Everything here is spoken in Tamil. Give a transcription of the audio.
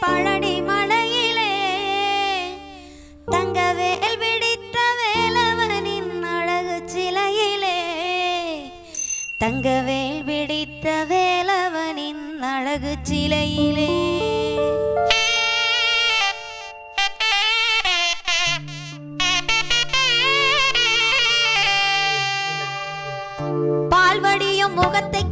பழனி மலையிலே. தங்கவேல் விடித்த வேலவனின் அழகு சிலையிலே. தங்கவேல் விடித்த வேலவனின் அழகு சிலையிலே. பால்வடியும் முகத்தை